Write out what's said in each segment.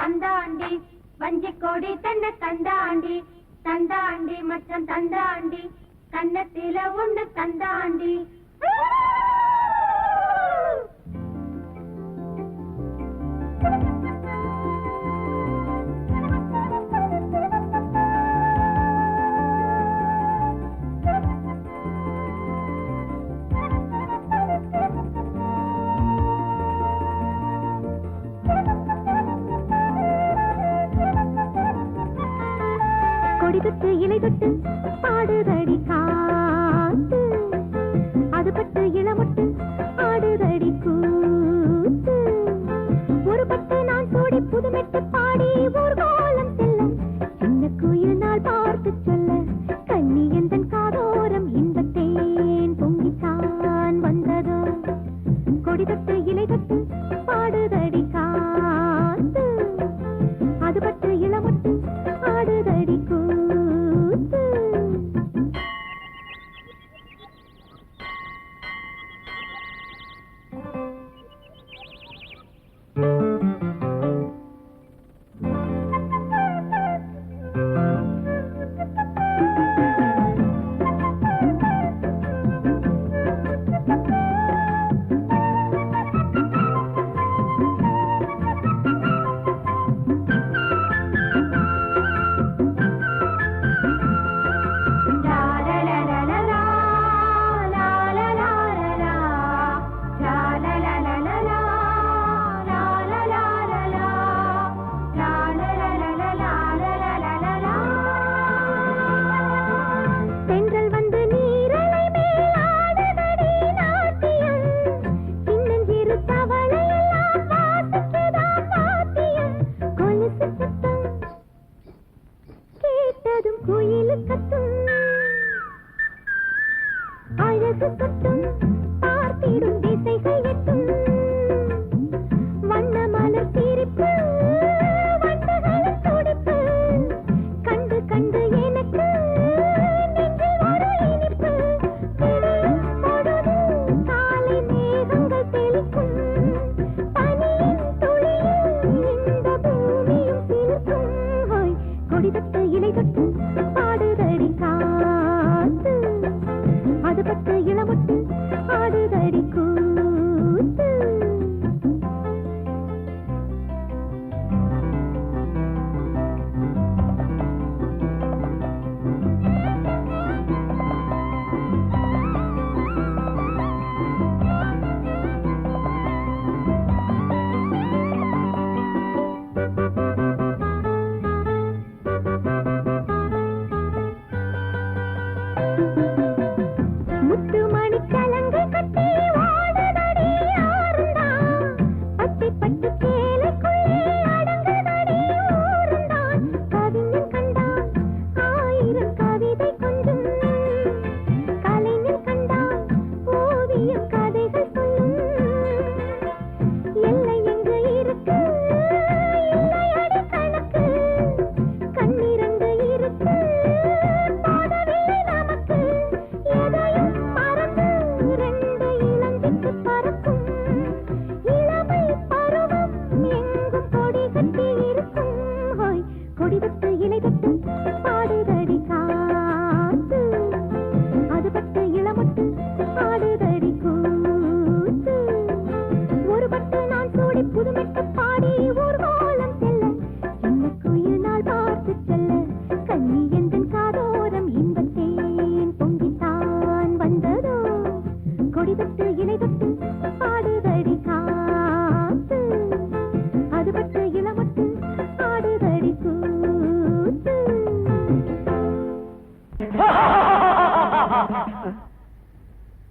வந்தாண்டி வஞ்சி கோடி தன்னை தந்தாண்டி தந்தாண்டி மச்சம் தந்தாண்டி கண்ணத்தில உண்டு தந்தாண்டி. இலை தொட்டு இலை தொட்டு பாடுதடி கா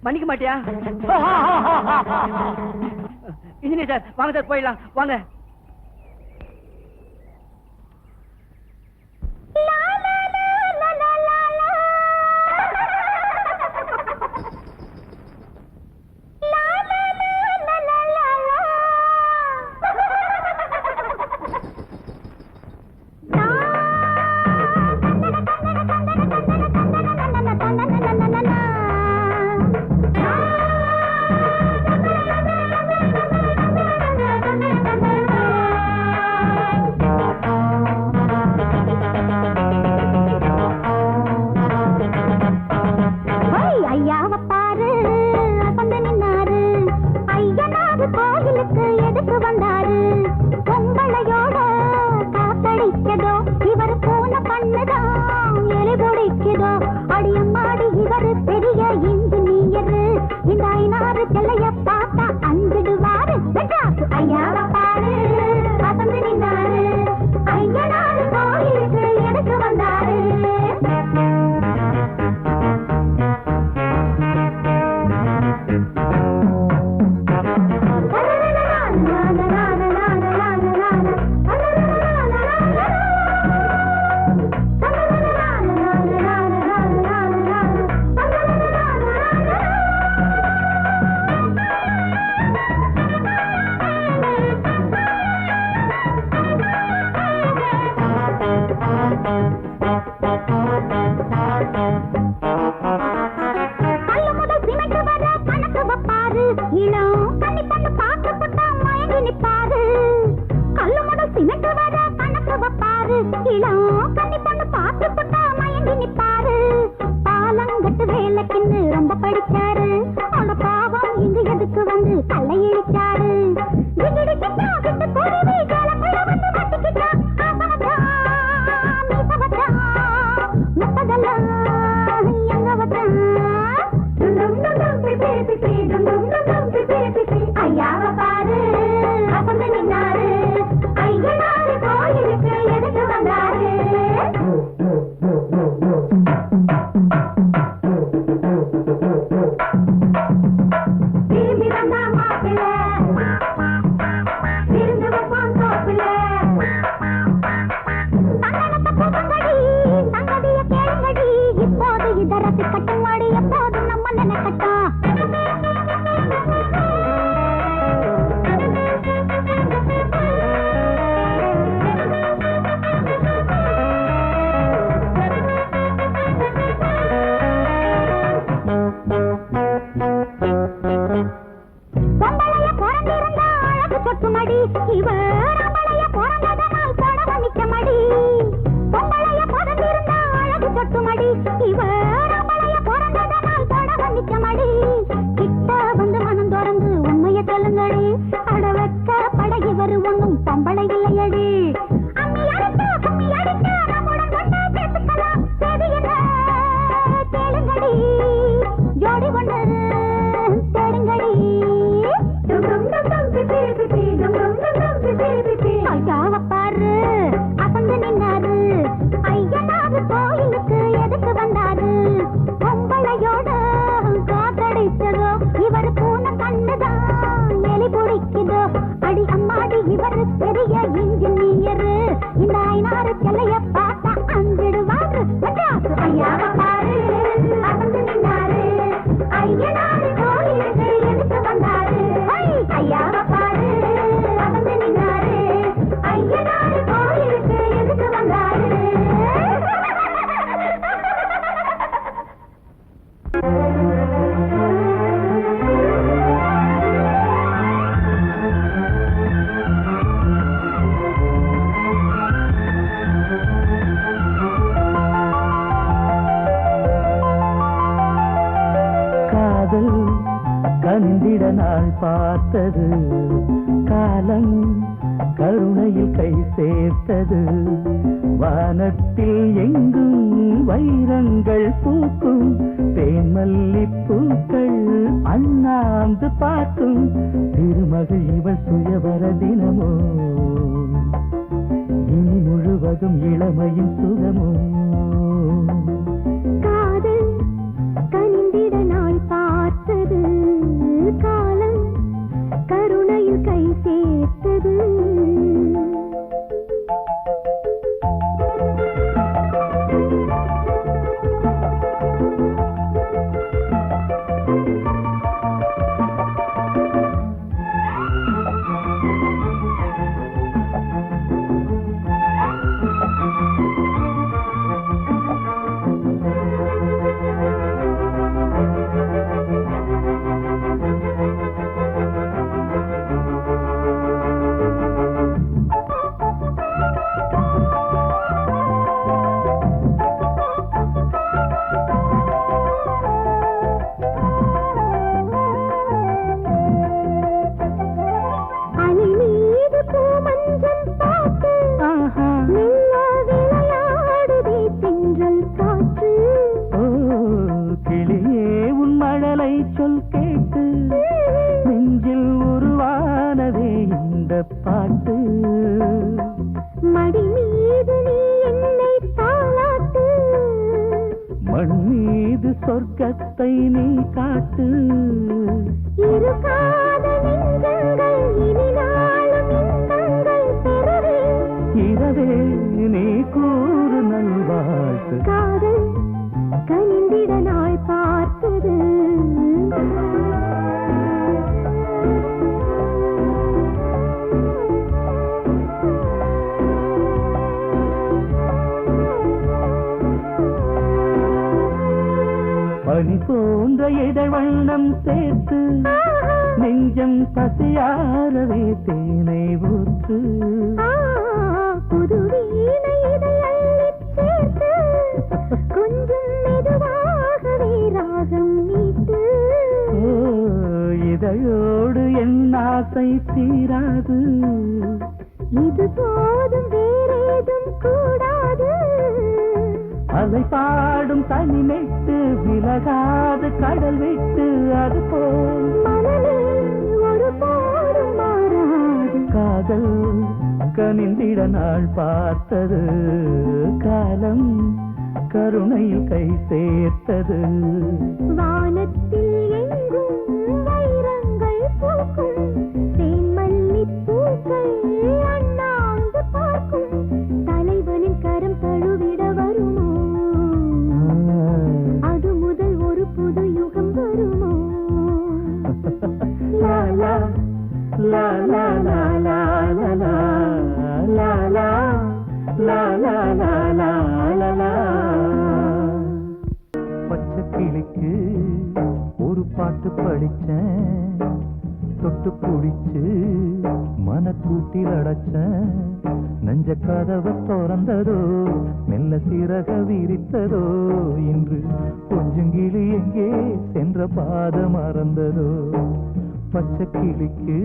மன்னிக்க மாட்டியா? இன்ஜினியர் சார் வாங்க சார் போயிடலாம். வாங்க. கொடுத்தார் தம்பளையை செல்லைய இன்ஜினியர் இந்த ஐநாறு செல்லையப்பா காதல் கந்திட நாள் பார்த்தது. காலம் கருணையில் கை சேர்த்தது. வானத்தில் எங்கும் வைரங்கள் பூக்கும். தேன்மல்லி பூக்கள் அண்ணாந்து பார்க்கும். திருமகள் இவள் சுயவர தினமோ இனி முழுவதும் இளமையும் சுகமோ? காதல் கனிந்திட பார்த்தது. காலம் கருணையில் கை வண்ணம் சேர்த்து நெஞ்சம் பசியாரவே தேனை ஊற்று. புது கொஞ்சம் மெதுவாகவே ராகம் மீட்டு இதழோடு என் ஆசை தீராது. இது போதும் அலை பாடும் தனி நெட்டு விலகாது கடல் விட்டு அது போல். காதல் கனிந்திட நாள் பார்த்தது காலம் கருணையில் கை சேர்த்தது. வானத்தில் எங்கும் வைரங்கள் பூக்கும் தேன்மல்லி பூக்கள் தொட்டு படிச்சேன். தொட்டு பிடிச்சு மனக்கூட்டில் அடைச்சேன் நெஞ்ச கதவை திறந்ததோ மெல்ல சிறக விரித்ததோ இன்று கொஞ்சம் கிளி எங்கே சென்ற பாத மறந்ததோ. பச்சை கிளிக்கு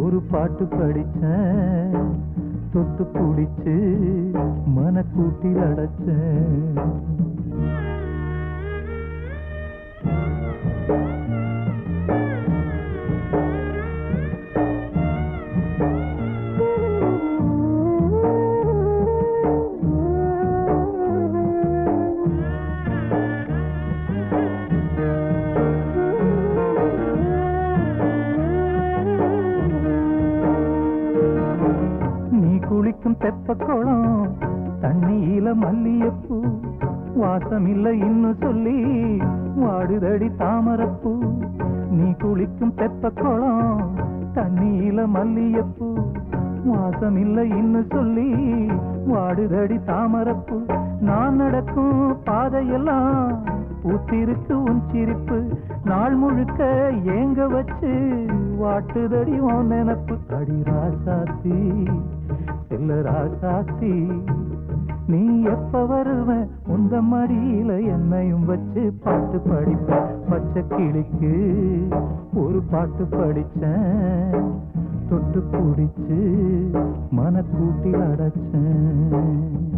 ஒரு பாட்டு படிச்சேன். தொட்டு பிடிச்சு மனக்கூட்டில் அடைச்சேன் வாசம் இல்ல இன்னும் சொல்லி வாடுதடி தாமரப்பூ நீ குளிக்கும் தெப்ப குளம் தண்ணியில மல்லியப்பூ வாசம் இல்லை இன்னும் சொல்லி வாடுதடி தாமரப்பூ. நான் நடக்கும் பாதையெல்லாம் பூத்திருக்கு உன் சிரிப்பு. நாள் முழுக்க ஏங்க வச்சு வாட்டுதடி உன் நினப்பு. அடி ராசாத்தி செல்ல ராசாத்தி. நீ எப்ப வருவ? உந்த மடியில என்னையும் வச்சு பாட்டு படிப்ப. பச்சை கிளிக்கு ஒரு பாட்டு படிச்சேன் தொட்டு பிடிச்சு கூட்டி அடைச்சேன்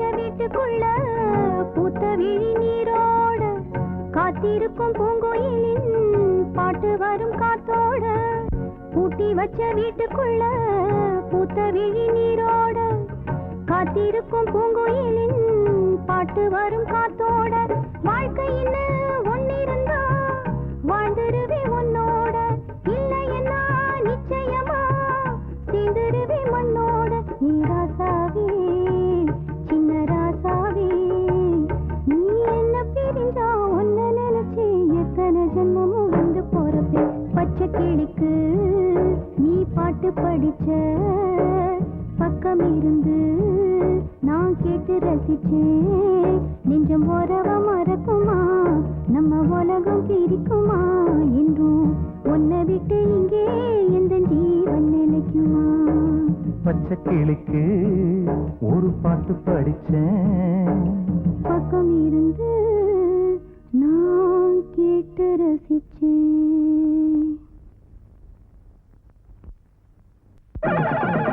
வச்ச வீட்டுக்குள்ள பூத்த விழி நீரோட காத்திருக்கும் பூங்கோயிலின் பாட்டு வரும் காத்தோட பூட்டி வச்ச வீட்டுக்குள்ள பூத்த விழி நீரோட காத்திருக்கும் பூங்கோயிலின் பாட்டு வரும் காத்தோட பார்த்து படிச்ச பக்கம் இருந்து நான் கேட்டு ரசிச்சேன் நெஞ்சம் உறவ மறக்குமா? நம்ம உலகம் பிரிக்குமா? என்றும் உன்னை விட்டு இங்கே எந்த ஜீவன் நிலைக்குமா? பச்சை கிளிக்கு ஒரு பாட்டு படிச்சேன். பக்கம் இருந்து நான் கேட்டு ரசிச்சேன் Thank you.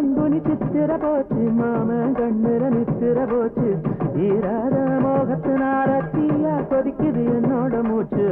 கண்புனி சித்திர போச்சு மாமன் கண்ணுல நித்திர போச்சு. ஈராத மோகத்தினார தீயா கொதிக்குது என்னோட மூச்சு.